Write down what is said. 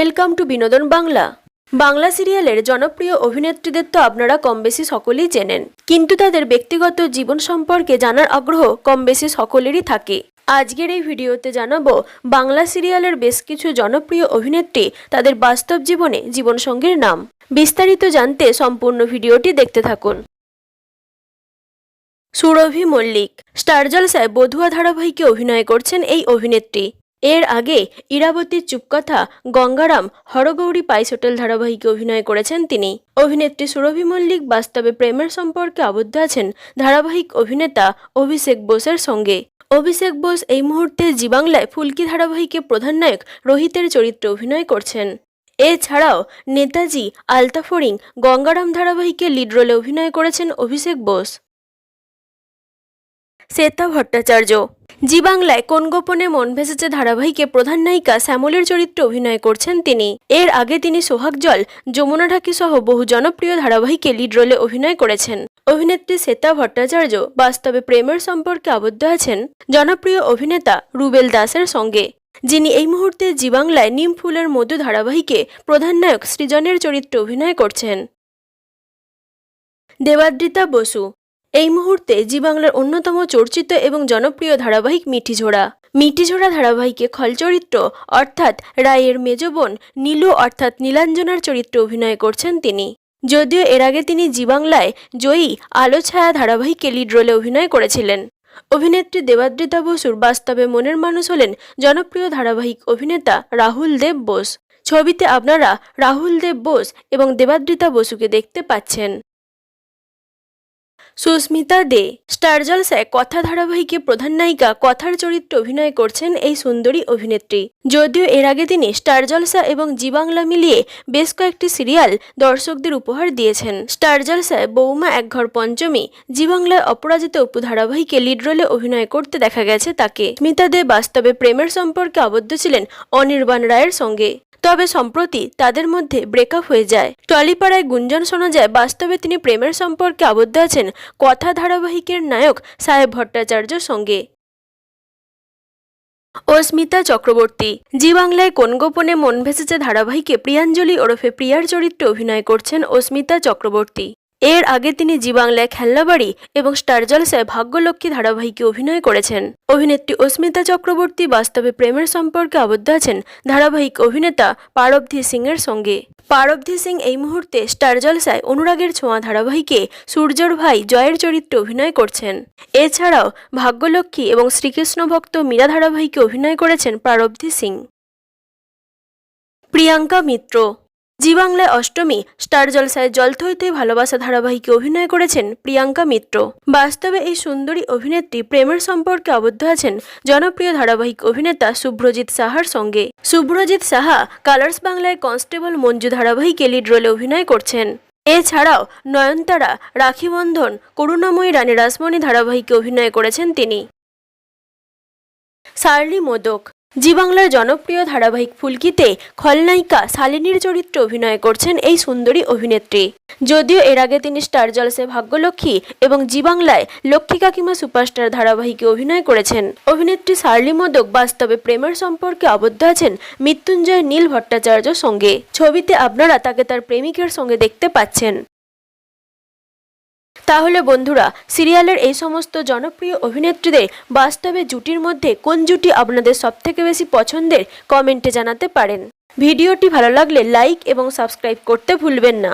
Welcome to বিনোদন বাংলা। বাংলা সিরিয়ালের জনপ্রিয় অভিনেত্রীদের তো আপনারা কম বেশি সকলেই চেনেন। কিন্তু তাদের ব্যক্তিগত জীবন সম্পর্কে জানার আগ্রহ কম বেশি সকলেরই থাকে। আজকের এই ভিডিওতে জানাব, বাংলা সিরিয়ালের বেশ কিছু জনপ্রিয় অভিনেত্রী তাদের বাস্তব জীবনে জীবনসঙ্গীর নাম। বিস্তারিত জানতে সম্পূর্ণ ভিডিওটি দেখতে থাকুন। সুরভি মল্লিক স্টার জলসায় বধুয়া ধারাবাহিকে অভিনয় করছেন এই অভিনেত্রী। এর আগে ইরাবতীর চুপকথা গঙ্গারাম হরগৌরী পাইস হোটেল ধারাবাহিকে অভিনয় করেছেন তিনি। অভিনেত্রী সুরভি মল্লিক বাস্তবে প্রেমের সম্পর্কে আবদ্ধ আছেন ধারাবাহিক অভিনেতা অভিষেক বোসের সঙ্গে। অভিষেক বোস এই মুহূর্তে জি বাংলায় ফুলকি ধারাবাহিকে প্রধান নায়ক রোহিতের চরিত্রে অভিনয় করছেন। এছাড়াও নেতাজি আলতাফরিং গঙ্গারাম ধারাবাহিকে লিড রোলে অভিনয় করেছেন অভিষেক বোস। শ্বেতা ভট্টাচার্য। জি বাংলায় কোন গোপনে মন ভেসেছে ধারাবাহিকে প্রধান নায়িকা শ্যামলের চরিত্রে অভিনয় করছেন তিনি। এর আগে তিনি সোহাগ জল, যমুনা ঢাকি সহ বহু জনপ্রিয় ধারাবাহিকে লিড রোলে অভিনয় করেছেন। অভিনেত্রী শ্বেতা ভট্টাচার্য বাস্তবে প্রেমের সম্পর্কে আবদ্ধ আছেন জনপ্রিয় অভিনেতা রুবেল দাসের সঙ্গে, যিনি এই মুহূর্তে জি বাংলায় নিম ফুলের মধু ধারাবাহিকে প্রধান নায়ক সৃজনের চরিত্রে অভিনয় করছেন। দেবাদ্রিতা বসু এই মুহূর্তে জি বাংলার অন্যতম চর্চিত এবং জনপ্রিয় ধারাবাহিক মিঠিঝোড়া। মিঠিঝোড়া ধারাবাহিকে খল চরিত্র অর্থাৎ রায়ের মেজ বোন নীলু, অর্থাৎ নীলাঞ্জনার চরিত্রে অভিনয় করছেন তিনি। যদিও এর আগে তিনি জি বাংলায় জয়ী আলো ছায়া ধারাবাহিকে লিড রোলে অভিনয় করেছিলেন। অভিনেত্রী দেবাদ্রিতা বসুর বাস্তবে মনের মানুষ হলেন জনপ্রিয় ধারাবাহিক অভিনেতা রাহুল দেব বোস। ছবিতে আপনারা রাহুল দেব বোস এবং দেবাদ্রিতা বসুকে দেখতে পাচ্ছেন। সুস্মিতা দে। স্টার জলসায় কথা ধারাবাহিকে প্রধান নায়িকা, কথার চরিত্রে অভিনয় করছেন এই সুন্দরী অভিনেত্রী। যদিও এর আগে তিনি স্টার জলসা এবং জি বাংলা মিলিয়ে বেশ কয়েকটি সিরিয়াল দর্শকদের উপহার দিয়েছেন। স্টার জলসায় বৌমা একঘর পঞ্চমী, জি বাংলায় অপরাজিত অপু ধারাবাহিকে লিড রোলে অভিনয় করতে দেখা গেছে তাকে। স্মিতা দে বাস্তবে প্রেমের সম্পর্কে আবদ্ধ ছিলেন অনির্বাণ রায়ের সঙ্গে। তবে সম্প্রতি তাদের মধ্যে ব্রেকআপ হয়ে যায়। টলিপাড়ায় গুঞ্জন শোনা যায়, বাস্তবে তিনি প্রেমের সম্পর্কে আবদ্ধ আছেন কথা ধারাবাহিকের নায়ক সাহেব ভট্টাচার্য সঙ্গে। অস্মিতা চক্রবর্তী, জি বাংলায় কোন গোপনে মন ভেসেছে ধারাবাহিকে? প্রিয়াঞ্জলি ওরফে প্রিয়ার চরিত্রে অভিনয় করছেন অস্মিতা চক্রবর্তী। এর আগে তিনি জি বাংলায় খেলনাবাড়ি এবং স্টার জলসায় ভাগ্যলক্ষ্মী ধারাবাহিকে অভিনয় করেছেন। অভিনেত্রী অস্মিতা চক্রবর্তী বাস্তবে প্রেমের সম্পর্কে আবদ্ধ আছেন ধারাবাহিক অভিনেতা পারবধি সিং এর সঙ্গে। পারবধি সিং এই মুহূর্তে স্টার জলসায় অনুরাগের ছোঁয়া ধারাবাহিকে সূর্যর ভাই জয়ের চরিত্রে অভিনয় করছেন। এছাড়াও ভাগ্যলক্ষ্মী এবং শ্রীকৃষ্ণ ভক্ত মীরা ধারাবাহিকে অভিনয় করেছেন পারবধি সিং। প্রিয়াঙ্কা মিত্র জি বাংলায় অষ্টমী, স্টার জলসায় জল থইতে ভালোবাসা ধারাবাহিকে অভিনয় করেছেন প্রিয়াঙ্কা মিত্র। বাস্তবে এই সুন্দরী অভিনেত্রী প্রেমের সম্পর্কে আবদ্ধ আছেন জনপ্রিয় ধারাবাহিক অভিনেতা শুভ্রজিৎ সাহার সঙ্গে। শুভ্রজিৎ সাহা কালার্স বাংলায় কনস্টেবল মঞ্জু ধারাবাহিকে লিড রোলে অভিনয় করছেন। এছাড়াও নয়নতারা রাখিবন্ধন করুণাময়ী রানী রাসমণি ধারাবাহিকে অভিনয় করেছেন তিনি। সার্লি মোদক জি বাংলার জনপ্রিয় ধারাবাহিক ফুলকিতে খলনায়িকা শালিনীর চরিত্রে অভিনয় করছেন এই সুন্দরী অভিনেত্রী। যদিও এর আগে তিনি স্টার জলসে ভাগ্যলক্ষ্মী এবং জি বাংলায় লক্ষ্মী কাকিমা সুপারস্টার ধারাবাহিকে অভিনয় করেছেন। অভিনেত্রী শার্লি মোদক বাস্তবে প্রেমের সম্পর্কে আবদ্ধ আছেন মৃত্যুঞ্জয় নীল ভট্টাচার্য সঙ্গে। ছবিতে আপনারা তাকে তার প্রেমিকের সঙ্গে দেখতে পাচ্ছেন। তাহলে বন্ধুরা, সিরিয়ালের এই সমস্ত জনপ্রিয় অভিনেত্রীদের বাস্তবে জুটির মধ্যে কোন জুটি আপনাদের সবথেকে বেশি পছন্দের, কমেন্টে জানাতে পারেন। ভিডিওটি ভালো লাগলে লাইক এবং সাবস্ক্রাইব করতে ভুলবেন না।